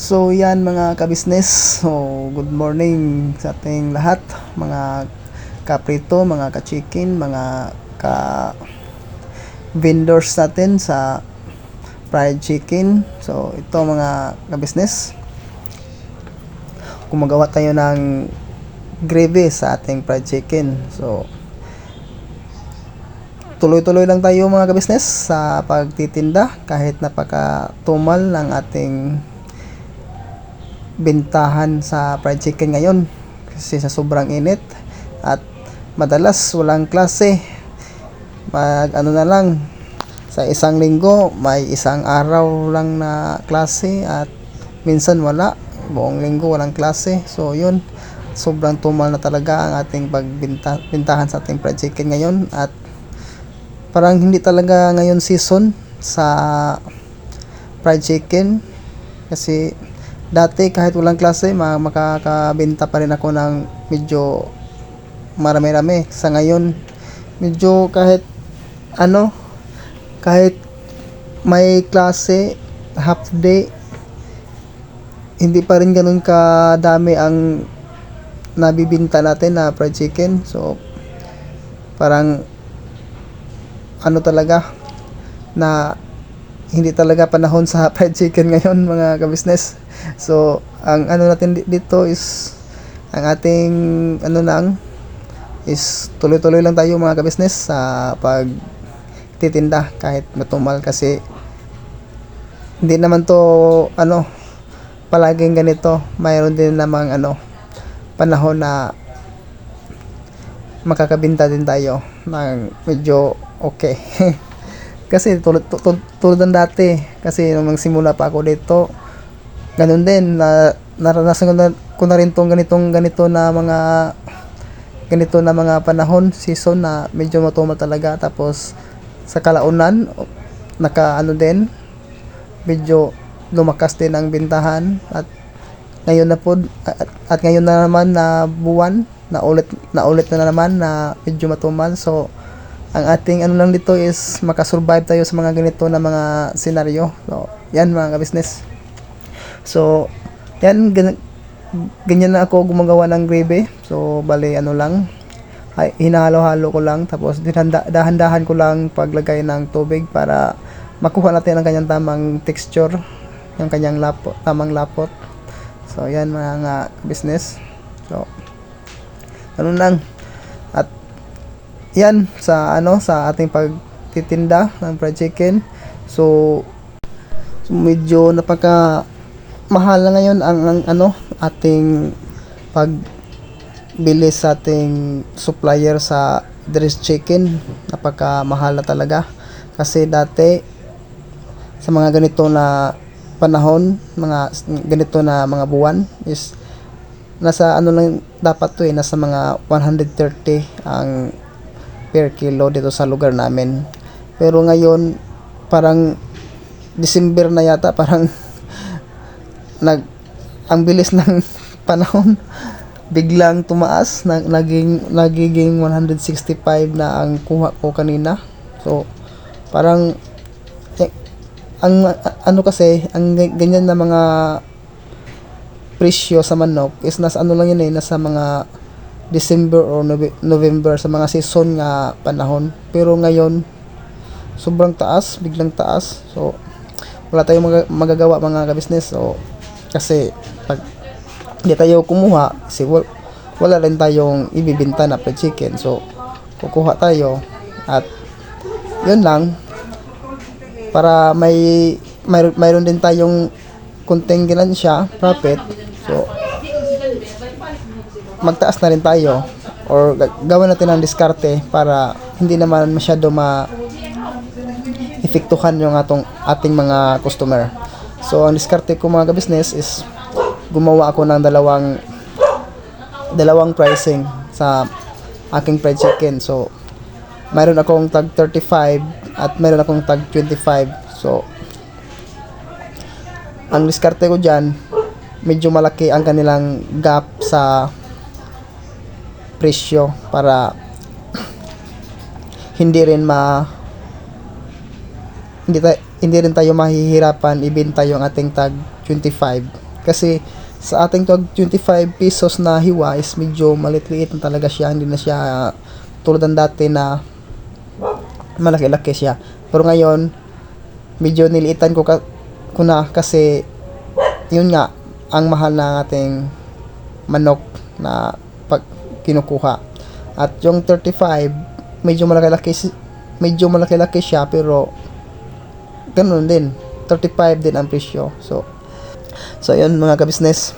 So yan mga kabisnes, so good morning sa ating lahat, mga kaprito, mga ka-chicken, mga ka vendors natin sa fried chicken. So ito mga kabisnes, gumagawa tayo ng gravy sa ating fried chicken. So tuloy-tuloy lang tayo mga kabisnes sa pagtitinda kahit napakatumal ng ating bentahan sa fried chicken ngayon kasi sa sobrang init at madalas walang klase. Mag ano na lang sa isang linggo may isang araw lang na klase at minsan wala. Buong linggo walang klase. So yun. Sobrang tumal na talaga ang ating pagbinta bintahan sa ating fried chicken ngayon at parang hindi talaga ngayon season sa fried chicken kasi dati kahit walang klase ma- makakabenta pa rin ako ng medyo marami-rami. Sa ngayon medyo kahit ano kahit may klase half day hindi pa rin ganun kadami ang nabibinta natin na fried chicken. So parang ano talaga na hindi talaga panahon sa fried chicken ngayon mga kabisnes. So ang ano natin di- dito is ang ating ano lang is tuloy-tuloy lang tayo mga kabisnes sa pag titinda kahit matumal kasi hindi naman to ano palaging ganito. Mayroon din namang ano panahon na makakabinta din tayo ng medyo okay kasi tulad tu- tu- tulad ng dati kasi nung magsimula pa ako dito ganun din na naranasan ko na, ko na rin tong ganitong ganito na mga ganito na mga panahon season na medyo matumal talaga. Tapos sa kalaunan naka ano din medyo lumakas din ang bintahan. At ngayon na po at, at ngayon na naman na buwan na ulit na ulit na naman na medyo matumal. So ang ating ano lang dito is makasurvive tayo sa mga ganito na mga senaryo. So yan mga business so yan gan- ganyan na ako gumagawa ng gravy. So bali ano lang. Ay hinahalo-halo ko lang. Tapos dinanda, dahan-dahan ko lang paglagay ng tubig para makuha natin ang kanyang tamang texture yung kanyang lapot, tamang lapot. So yan mga business so ganun lang yan sa ano sa ating pagtitinda ng fried chicken. So, so medyo napaka mahal na ngayon ang, ang ano ating pag bili sa ating supplier sa Dress Chicken. Napaka mahal na talaga. Kasi dati sa mga ganito na panahon mga ganito na mga buwan is nasa ano lang dapat to eh nasa mga 130 ang per kilo dito sa lugar namin. Pero ngayon parang December na yata parang nag ang bilis ng panahon. Biglang tumaas na, naging nagiging 165 na ang kuha ko kanina. So parang eh, ang ano kasi ang ga- ganyan na mga presyo sa manok is nasa ano lang yun eh nasa mga December or Nove- November sa mga season nga panahon. Pero ngayon sobrang taas biglang taas. So wala tayong maga- magagawa mga ka-business. So kasi pag hindi tayo kumuha kasi wal, wala rin tayong ibibinta na fried chicken. So kukuha tayo at yun lang. Para may may mayroon din tayong konting ganansya profit. So magtaas na rin tayo or ga- gawin natin ang diskarte para hindi naman masyado ma epektuhan yung atong ating mga customer. So ang diskarte ko mga business is gumawa ako ng dalawang dalawang pricing sa aking fried chicken. So mayroon akong tag 35 at mayroon akong tag 25. So ang diskarte ko diyan medyo malaki ang kanilang gap sa presyo para hindi rin ma hindi, ta- hindi rin tayo mahihirapan ibenta yung ating tag 25 Kasi sa ating tag 25 pesos na hiwa is medyo maliit-liit na talaga siya. Hindi na siya ah, tulad ng dati na malaki-laki siya. Pero ngayon, medyo niliitan ko, ka, ko na kasi yun nga, ang mahal ng ating manok na pag kinukuha. At yung 35, medyo malaki-laki medyo malaki-laki siya pero ganun din. 35 din ang presyo. So, so yun mga ka-business.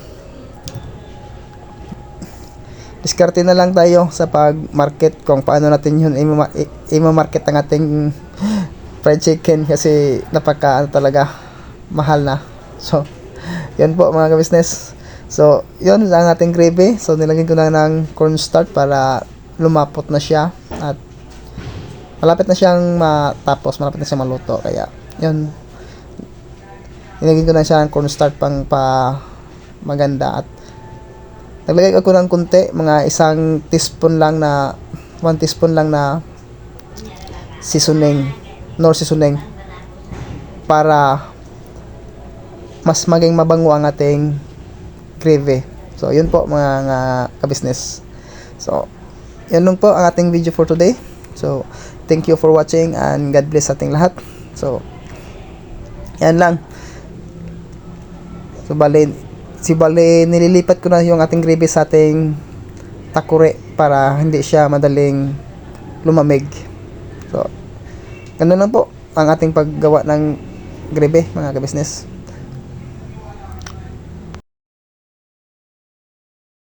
Diskarte na lang tayo sa pag-market kung paano natin yun ima- i- ima-market ang ating fried chicken kasi napaka ano talaga mahal na. So, yun po mga ka-business. So, yun ang ating gravy. So, nilagyan ko na ng cornstarch para lumapot na siya at malapit na siyang matapos, malapit na siyang maluto. Kaya, yun. Nilagyan ko na siya ng cornstarch pang pa maganda at naglagay ako ng kunti, mga isang teaspoon lang na 1 teaspoon lang na seasoning, nor seasoning para mas maging mabango ang ating gravy. So, yun po mga, mga ka-business. So, yun lang po ang ating video for today. So, thank you for watching and God bless ating lahat. So, yan lang. So, bali, si bali, nililipat ko na yung ating gravy sa ating takure para hindi siya madaling lumamig. So, ganun lang po ang ating paggawa ng gravy, mga ka-business.